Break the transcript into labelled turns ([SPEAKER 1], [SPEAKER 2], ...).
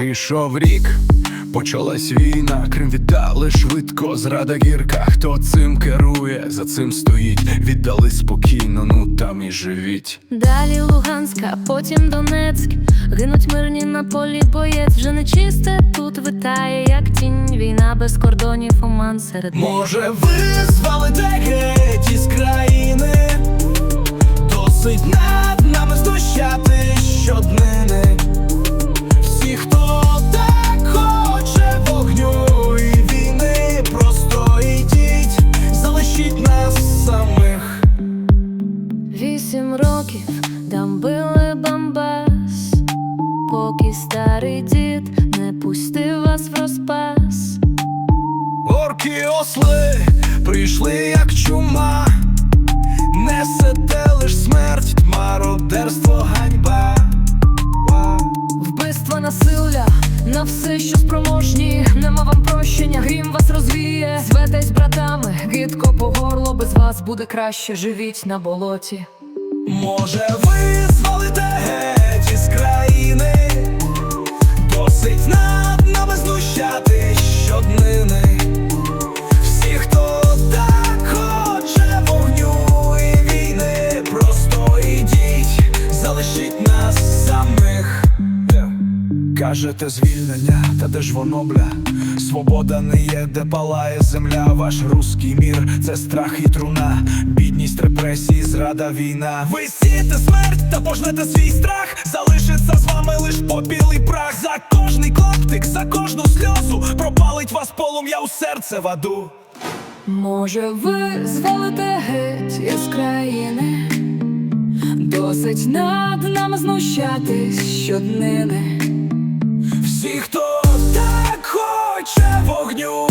[SPEAKER 1] Прийшов рік, почалась війна, Крим віддали швидко, зрада гірка. Хто цим керує, за цим стоїть. Віддали спокійно, ну там і живіть.
[SPEAKER 2] Далі Луганська, потім Донецьк. Гинуть мирні на полі боєць. Вже не чисте тут витає, як тінь. Війна без кордонів, оман серед.
[SPEAKER 1] Може, ви звалите геть із країни,
[SPEAKER 2] років там били бомбас, поки старий дід не пустив вас в розпас.
[SPEAKER 1] Орки осли прийшли як чума, несете лиш смерть, мародерство, ганьба. Ва.
[SPEAKER 2] Вбивства, насилля на все, що спроможні. Нема вам прощення, грім вас розвіє. Зветесь братами, гидко по горло, без вас буде краще, живіть на болоті.
[SPEAKER 1] Може, ви Кажете звільнення, та де ж воно, бля? Свобода не є, де палає земля, ваш руський мір, це страх і труна, бідність, репресії, зрада, війна. Ви сієте смерть та пожнете свій страх, залишиться з вами лиш попіл прах. За кожний клаптик, за кожну сльозу пропалить вас полум'я у серце в аду.
[SPEAKER 2] Може, ви звалите геть із країни, досить над нами знущатись щоднини.
[SPEAKER 1] Всі, хто так хоче вогню